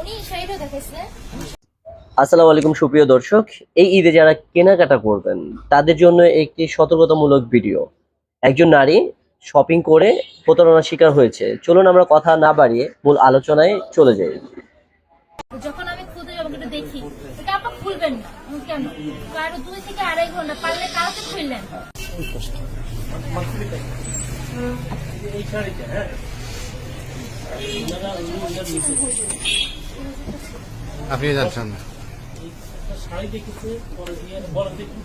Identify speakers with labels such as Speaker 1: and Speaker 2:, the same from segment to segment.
Speaker 1: উনি
Speaker 2: আসসালামু আলাইকুম সুপ্রিয় দর্শক এই ঈদে যারা কেনাকাটা করবেন তাদের জন্য একটি সতর্কতামূলক ভিডিও। একজন নারী শপিং করে প্রতারণার শিকার হয়েছে। চলুন আমরা কথা না বাড়িয়ে মূল আলোচনায় চলে যাই।
Speaker 1: যখন আমি খুদে আমাকে দেখি এটা আপনি খুলবেন না। কেন? কারও দুই থেকে আড়াই ঘণ্টা পারলে কালকে খুললেন।
Speaker 3: আপনি যাচ্ছেন না
Speaker 4: শাড়ি দেখেছে পরে দিয়ে বলেন দেখি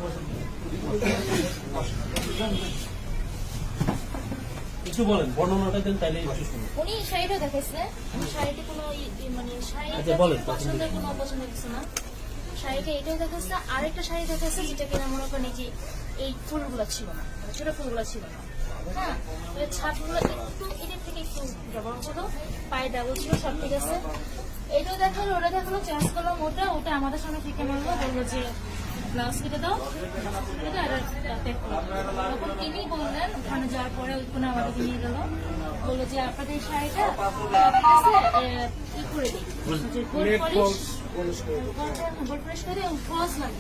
Speaker 4: কিছু বলেন বর্ণনাটা দেন তাইলে একটু শুনি
Speaker 1: উনি শাড়িটা দেখাইছে। আমি কোনো মানে শাড়ি
Speaker 4: আচ্ছা, বলেন,
Speaker 1: পছন্দের কোনো অপছন্দ কিছু না। শাড়িটা এটাই দেখাচ্ছে আরেকটা শাড়ি দেখাচ্ছে যেটা কিনা মনে করেন এই যে এই ফুলগুলো ছিল না মানে ছোট ফুলগুলো ছিল না। হ্যাঁ ছাপগুলো একটু থেকে একটু ব্যবহার ছিল পায়ে ডাবল ছিল সব ঠিক আছে। এটাও দেখাল ওটা দেখাল চেঞ্জ করলাম ওটা ওটা আমাদের সামনে থেকে মারলো বলল যে ব্লাউজ কেটে দাও এটা প্যাক করো। তখন তিনি বললেন ওখানে যাওয়ার পরে ওইখানে আমাদেরকে নিয়ে গেল। বলল যে আপনাদের শাড়িটা ই করে দিই পলিশ পলিশ করে ফলস দিই।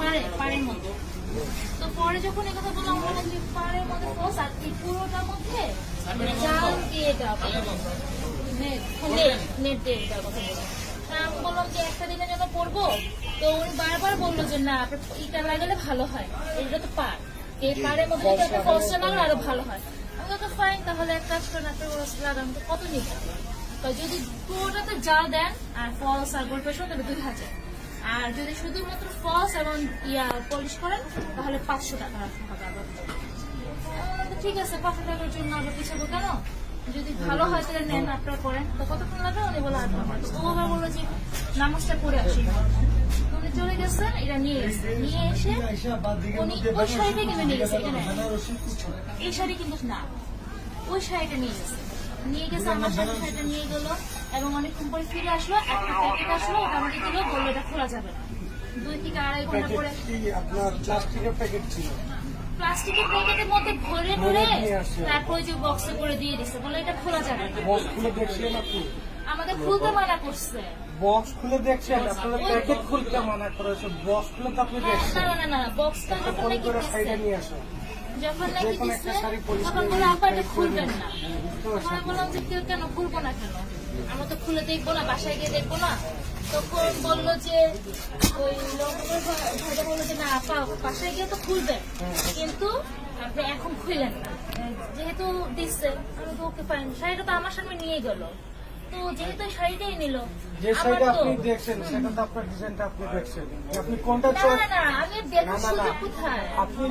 Speaker 1: পাড়ে পাড়ের মধ্যে। তো পরে যখন এই বললাম বললাম যে পাড়ের মধ্যে আর এই পুরোটার মধ্যে জাল দিয়ে বললাম। আমি বললাম যে, একটা দিনের জন্য পরবো তো উনি বারবার বলল যে, না ইটা লাগালে ভালো হয়। এটা তো পার এই পাড়ের মধ্যে একটা ফলসটা লাগালে আরও ভালো হয়। আমি তো ফাইন তাহলে এক কাজ করেন আপনার ফলস লাগান। তো কত নিবে? তো যদি পুরোটাতে যা দেন, আর ফলস আর গোল্ড পেশন তাহলে দুই হাজার। আর যদি শুধুমাত্র ফলস এবং ইয়া পলিশ করেন, তাহলে পাঁচশো টাকা রাখতে হবে আবার। ঠিক আছে, পাঁচশো টাকার জন্য আবার পিছাবো কেন? যদি ভালো হয় তাহলে নেন, আপনারা করেন। তো কতক্ষণ লাগবে? উনি বলে আধ ঘণ্টা তো ও বলল যে, নামাজটা পড়ে আসি। উনি চলে গেছেন এটা নিয়ে গেছে নিয়ে এসে উনি ওই শাড়িটা কিন্তু নিয়ে গেছে এখানে। এই শাড়ি কিন্তু না। ওই শাড়িটা নিয়ে গেছে। নিয়ে গেছে, আমার সাথে শাড়িটা নিয়ে গেল। এবং অনেকক্ষণ পরে ফিরে আসলো একটা প্যাকেট আসলো ওটা আমাকে দিল বলল এটা খোলা যাবে না। দুই থেকে আড়াই ঘণ্টা পরে
Speaker 5: আপনার প্লাস্টিকের প্যাকেট ছিল?
Speaker 1: প্লাস্টিকের প্যাকেটের মধ্যে ভরে ভরে তারপর যে বক্সে করে দিয়ে বলে এটা খোলা যাবে না।
Speaker 5: বক্স খুলে দেখছিলেন আপনি?
Speaker 1: আমাদের খুলতে মানা করছে।
Speaker 5: বক্স খুলে দেখছেন? আপনার প্যাকেট খুলতে মানা করেছে বক্স খুলে তো আপনি
Speaker 1: হ্যাঁ,
Speaker 5: দেখছেন।
Speaker 1: না না না বক্সটা যখন
Speaker 5: করে সাইডে নিয়ে আসেন
Speaker 1: যখন নাকি
Speaker 5: যেকোনো একটা
Speaker 1: তখন বলে আপা এটা খুলবেন না। আমরা বললাম যে কেউ কেন খুলবো না কেন? আমরা তো খুলে দেখব না, বাসায় গিয়ে দেখব না। তখন বলল যে, ওই লোকের ভাইটা বলল যে, না, আপা, বাসায় গিয়ে তো খুলবেন কিন্তু আপনি এখন খুললেন না। যেহেতু দিচ্ছে, আমি তো ওকে পাইনি। শাড়িটা তো আমার সামনে নিয়ে গেল। তো যেহেতু শাড়িটাই নিল
Speaker 5: যে আপনি দেখছেন সেটা তো আপনার ডিজাইনটা আপনি দেখছেন। আপনি কোনটা চয়েস
Speaker 1: না আমি কোথায়?
Speaker 5: আপনি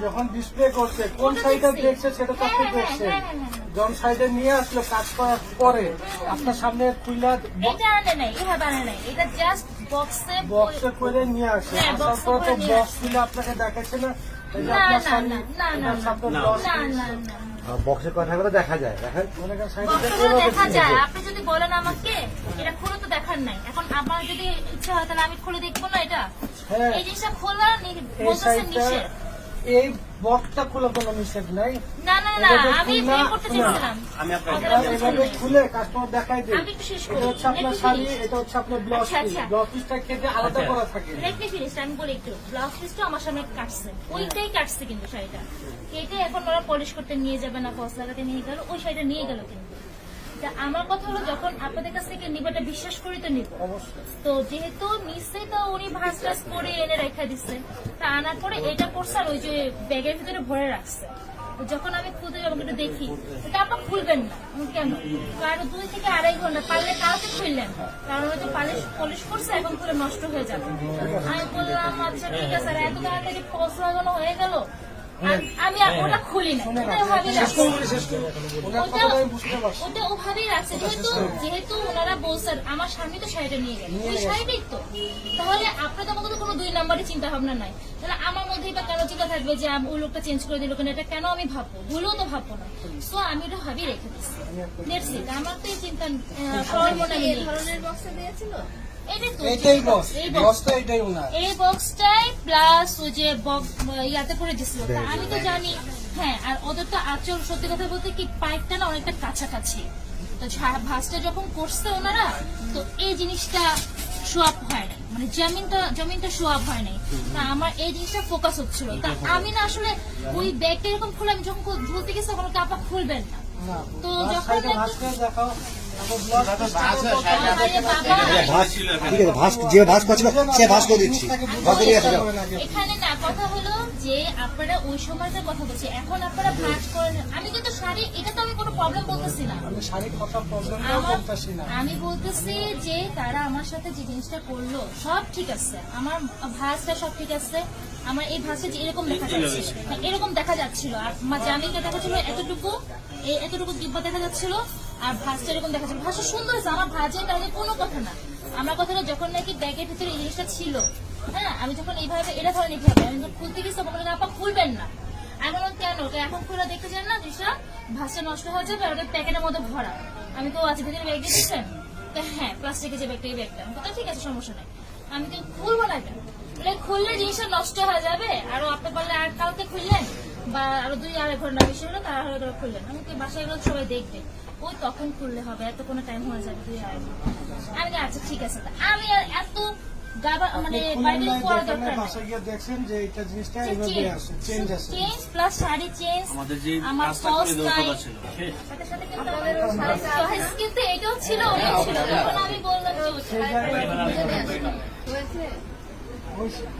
Speaker 5: যখন ডিসপ্লে কোন
Speaker 1: ওটা
Speaker 5: সাইডে
Speaker 1: দেখছে।
Speaker 5: সেটা তো আপনি
Speaker 1: হ্যাঁ, হ্যাঁ,
Speaker 5: দেখছেন।
Speaker 1: হ্যাঁ।
Speaker 5: যখন নিয়ে আসলো কাজ করার পরে আপনার সামনে খুইলা
Speaker 1: এটা আনে নাই এভাবে আনে নাই। এটা জাস্ট বক্সে
Speaker 5: বক্সে করে নিয়ে আসে। আসার
Speaker 1: box
Speaker 5: তো বক্স আপনাকে দেখাচ্ছে না।
Speaker 3: বক্সের কথাগুলো দেখা যায়
Speaker 5: মনে
Speaker 1: দেখা যায় আপনি যদি বলেন আমাকে এটা খুলে তো দেখার নাই এখন আমার যদি ইচ্ছা হয় তাহলে আমি খুলে দেখব না এটা
Speaker 5: হ্যাঁ।
Speaker 1: এই জিনিসটা খোলা
Speaker 5: এই
Speaker 1: বলতেছে
Speaker 5: সাইডটা
Speaker 1: নিষেধ
Speaker 5: এই বক্সটা খোলা কোনো নিষেধ নাই
Speaker 1: না না
Speaker 5: এভাবে
Speaker 1: আমি
Speaker 5: খুলনা-
Speaker 1: বিয়ে করতে চেয়েছিলাম।
Speaker 5: আপনারা এভাবে খুলে কাস্টমার দেখাই দিন।
Speaker 1: আমি একটু শেষ
Speaker 5: এটা হচ্ছে আপনার শাড়ি এটা হচ্ছে আপনার ব্লাউজ
Speaker 1: আচ্ছা,
Speaker 5: পিস
Speaker 1: আচ্ছা।
Speaker 5: ব্লাউজ পিসটা কেটে আলাদা করা থাকে।
Speaker 1: লেট ফিনিশ আমি বলি একটু। ব্লাউজ পিসটা আমার সামনে কাটছে। ওইটাই কাটছে কিন্তু শাড়িটা। কেটে এখন ওরা পলিশ করতে নিয়ে যাবে না ফলস লাগাতে নিয়ে গেল ওই শাড়িটা নিয়ে গেল কিন্তু। তা আমার কথা হলো যখন আপনাদের কাছ থেকে নিব এটা বিশ্বাস করি তো নিব। তো যেহেতু নিশ্চয়ই তো উনি ভাজ টাজ করে এনে রেখে দিচ্ছে তা আনার পরে এটা করছে আর ওই যে ব্যাগের ভিতরে ভরে রাখছে। যখন আমি খুঁজে আমাকে একটু দেখি, এটা আপনার খুলবেন না। কেন? কারণ দুই থেকে আড়াই ঘণ্টা পারলে কালকে খুললেন। কারণ হয়তো পালিশ পলিশ করছে, এখন খুলে নষ্ট হয়ে যাবে। আমি বললাম আচ্ছা ঠিক আছে এত তাড়াতাড়ি লাগানো হয়ে গেল? আমি আর ওটা খুলি না। ওটা ওভাবেই রাখছি। ওটা ওটা রাখছে। যেহেতু যেহেতু ওনারা বলছেন আমার স্বামী তো শাড়িটা নিয়ে গেল। ওই শাড়িটাই তো। তাহলে আপনার তো আমাকে কোনো দুই নাম্বারই চিন্তা ভাবনা নাই। তাহলে আমার মধ্যেই বা কেন চিন্তা থাকবে যে ওই লোকটা চেঞ্জ করে দিল কেন এটা কেন আমি ভাববো? ভুলেও তো ভাববো না। সো আমি এটা ভাবি রেখে দিচ্ছি। আমার তো এই চিন্তা মনে নেই। ধরনের দিয়েছিল? এটাই
Speaker 5: এটাই ওনার।
Speaker 1: এই বক্সটাই প্লাস ওই যে ইয়াতে করে দিছিল আমি তো জানি হ্যাঁ আর ওদের তো আচল সত্যি কথা বলতে কি পাইপটা না অনেকটা কাছাকাছি। তো ঝা- যখন করছে ওনারা তো এই জিনিসটা শো আপ হয় নাই। মানে জমিনটা জমিনটা শো আপ হয় নাই। তা আমার এই জিনিসটা ফোকাস হচ্ছিল। তা আমি না আসলে ওই ব্যাগটা এরকম খুলে আমি যখন ধুতে গেছি তখন কাপা খুলবেন না।
Speaker 5: না
Speaker 1: তো যখন আমি আমি বলতেছি
Speaker 5: আমি
Speaker 1: আমি যে তারা আমার সাথে যে জিনিসটা করল সব ঠিক আছে। আমার ভাঁজটা সব ঠিক আছে আমার এই যে এরকম দেখা যাচ্ছে এরকম দেখা যাচ্ছিল আর আমার জামিনটা দেখা যাচ্ছিল এতটুকু এতটুকু দিব্যা দেখা যাচ্ছিল আর ভাঁজটা এরকম দেখা ভাঁজটা সুন্দর হয়েছে আমার ভাঁজের তাহলে কোনো কথা না। আমার কথা হলো যখন নাকি ব্যাগের ভিতরে এই জিনিসটা ছিল হ্যাঁ আমি যখন এইভাবে এটা ধরেন এইভাবে আমি যখন খুলতে গেছি তখন আপা খুলবেন না। বললাম কেন? এখন খুলে দেখতে চান না জিনিসটা? ভাষা নষ্ট হয়ে যাবে আর প্যাকেটের মধ্যে ভরা। আমি তো আছে ভিতরে ব্যাগ দিয়ে দিচ্ছেন? হ্যাঁ প্লাস্টিকের যে ব্যাগটা এই ব্যাগটা। বললাম, ঠিক আছে সমস্যা নাই। আমি তো খুলবো না বলে, খুললে জিনিসটা নষ্ট হয়ে যাবে আরও আপনি বললে আর কালকে খুললেন? বা আরও দুই আড়াই ঘণ্টা বেশি হলো তারা হলে করে খুললেন আমি তো বাসায় এগুলো সবাই দেখবে। ওই তখন খুললে হবে এত কোনো টাইম হয়ে যাবে দুই আড়াই ঘণ্টা। আমি আচ্ছা ঠিক আছে। আমি এত মানে
Speaker 4: আমাদের যে
Speaker 1: কিন্তু এটাও ছিল তখন আমি বললাম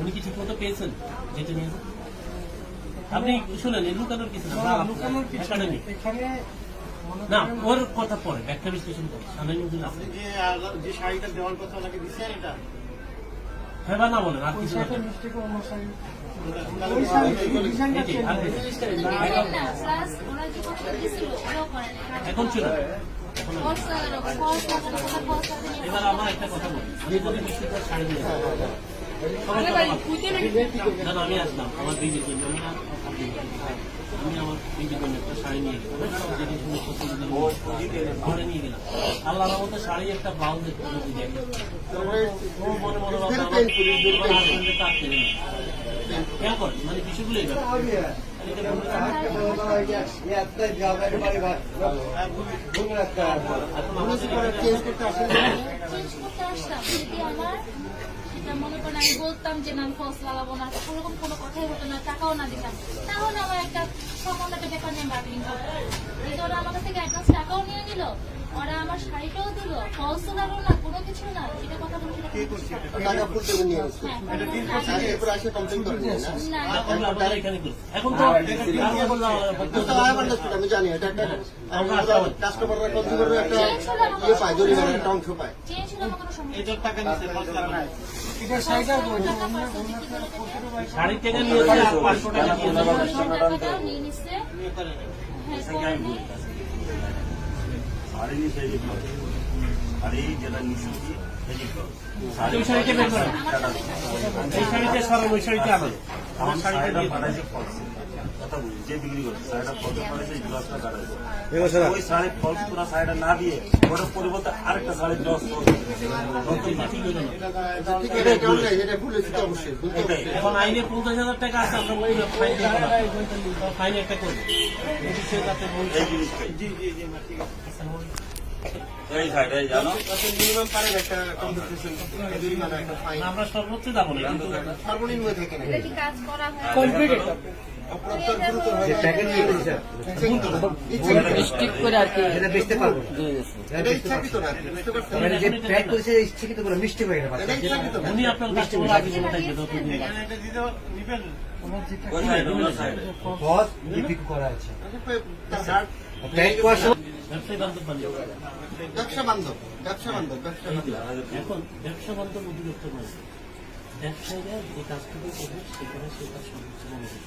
Speaker 4: উনি কি ঠিক মতো পেয়েছেন? যেটা নিয়ে আপনি শুনেন লুকানোর কিছু না
Speaker 5: না, লুকানোর কিছু এখানে
Speaker 4: না ওর কথা পরে ব্যাখ্যা বিশ্লেষণ করে সামনে আছে।
Speaker 6: যে শাড়িটা দেওয়ার কথা ওনাকে দিচ্ছেন এটা?
Speaker 4: হ্যাঁ বা না বলেন আর কিছু এখন ছিল এবার আমার একটা কথা বলি। আমি যদি দিয়ে বলি। না, না, আমি আসলাম। আমার দিদির জন্য আমি আর আমি আমার দিদির জন্য একটা শাড়ি নিয়ে করে ঘরে নিয়ে গেলাম। আল্লাহ মতো শাড়ি একটা ব্লাউজ দেখতে যদি দেখে মনে মনে মানে বিষয়গুলো এই ব্যাপার। এখন আমাদের
Speaker 6: চেঞ্জ করতে আসেন।
Speaker 1: সেটা মনে করেন আমি বলতাম যে আমি ফলস লাগাবো না। ওরকম কোনো কথাই হতো না, টাকাও না দিতাম। তাহলে আমার একটা সামান্য একটা ব্যাপার নিয়ে আমার কাছ থেকে অ্যাডভান্স টাকাও নিয়ে নিল। ওরা আমার শাড়িটাও দিল। ফলসও না কোনো কিছু না। যেটা কথা বলছি সেটা কোনো কিছু না।
Speaker 6: টাকা ফুল দেবে নিয়ে গেছে আর এরপর আসে কমপ্লেন করবে না
Speaker 1: না,
Speaker 4: না, আমরা আপনারা এখানে করি। এখন তো আমি বললাম,
Speaker 6: তো আয় understood, আমি জানি এটা একটা কাস্টমাররা কনজিউমাররা একটা পায় জরিমানার একটা অংশ পায়।
Speaker 1: চেঞ্জ হলে আমার কোনো সমস্যা নেই।
Speaker 6: এটার টাকা নিচ্ছে
Speaker 5: এটা সাইডে
Speaker 1: টাকা পাঁচশো বিক্রি করে দেবে।
Speaker 4: শাড়ি থেকে নিয়ে পাঁচশো টাকা
Speaker 1: নিয়ে নিচ্ছে। করে নিই।
Speaker 7: শাড়ি নিচে এদিক করে শাড়ি যেটা নিচে দিয়ে
Speaker 4: ওই শাড়িটা বের করো। এই শাড়িটা আনো। আমার শাড়িটা।
Speaker 7: পাঠাইছে ফলসে কথা বুঝি যে বিক্রি করছে। শাড়িটা ফলসে পাঠাইছে এই গ্লাসটা কাটাইছে ওই শাড়ি ফলস করা শাড়িটা না দিয়ে ওটার পরিবর্তে আরেকটা শাড়ি
Speaker 4: না।
Speaker 6: অবশ্যই
Speaker 4: এখন আইনে পঞ্চাশ হাজার টাকা আছে আমরা পুরো ফাইন ফাইন একটা করব এই
Speaker 7: জিনিসটাই।
Speaker 6: জি জি জি ঠিক আছে।
Speaker 4: আমরা সর্বোচ্চ যাব না
Speaker 6: সর্বনিম্ন থেকে না।
Speaker 1: এটা কি কাজ করা হয়?
Speaker 3: মানে মিষ্টি হয়ে
Speaker 6: না।
Speaker 4: উনি আপনার
Speaker 3: করা আছে।
Speaker 6: ব্যবসা বান্ধব
Speaker 4: অধিদপ্তর মানে ব্যবসায়ীরা যে কাজটুকু করবে, সেখানে সে মনোযোগ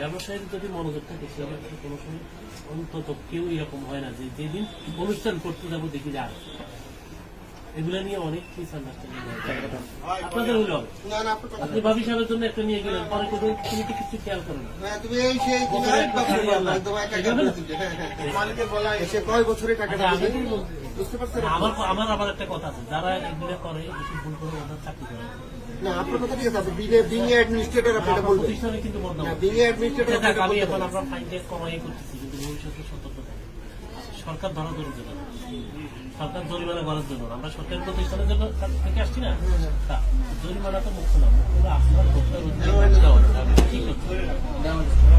Speaker 4: ব্যবসায়ীর যদি মনোযোগ থাকে সে ব্যবসা কোনো সময় অন্তত কেউ এরকম হয় না যে যেদিন অনুষ্ঠান করতে যাব, দেখি যে আর এগুলা নিয়ে অনেক মিসআন্ডারস্ট্যান্ডিং হয় আপনাদের হলো আপনি ভাবি সাহেবের জন্য একটা নিয়ে গেলেন পরে কোথাও তুমি তো কিছু খেয়াল করো না। আচ্ছা, আমার আমার আবার একটা কথা আছে। যারা এগুলো করে বেশি ভুল করে ওনার চাকরি করে।
Speaker 6: না আপনার কথা ঠিক আছে আপনি বিনে বিনে অ্যাডমিনিস্ট্রেটর আপনি এটা বলবেন।
Speaker 4: প্রতিষ্ঠানে কিন্তু বদনাম
Speaker 6: না। অ্যাডমিনিস্ট্রেটর
Speaker 4: এটা আমি এখন আমরা ফাইন করতেছি কিন্তু ভবিষ্যতে সতর্ক সরকার ধরা ধরে দেবে সরকার জরিমানা করার জন্য। আমরা সরকারি প্রতিষ্ঠানের জন্য থেকে আসছি না? তা, জরিমানা তো মুক্ত না। মুক্ত হলো আপনার ভোক্তা অধিকার কি করছে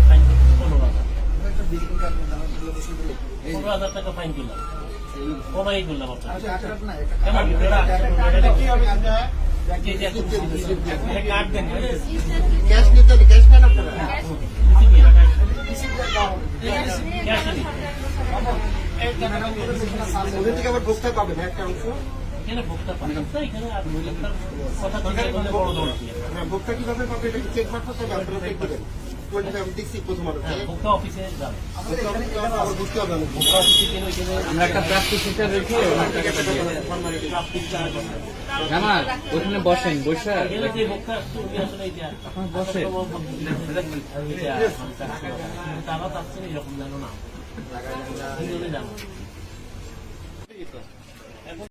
Speaker 4: ফাইন পনেরো হাজার। পনেরো হাজার টাকা ফাইন দিলাম। কমাই করলাম আপনার?
Speaker 6: ওদের থেকে আবার ভোক্তা একটা অংশ?
Speaker 4: এখানে ভোক্তা এখানে আর কথা
Speaker 6: হ্যাঁ ভোক্তা কীভাবে পাবে এটা চেক মারতে হবে? আপনারা চেক দেবেন। কোনটা আমি দেখছি প্রথম আলো
Speaker 4: হ্যাঁ,
Speaker 8: জামাল ওখানে বসেন বসে বসে।
Speaker 4: তারা চাচ্ছেন এরকম জানো না। দুজনে জানো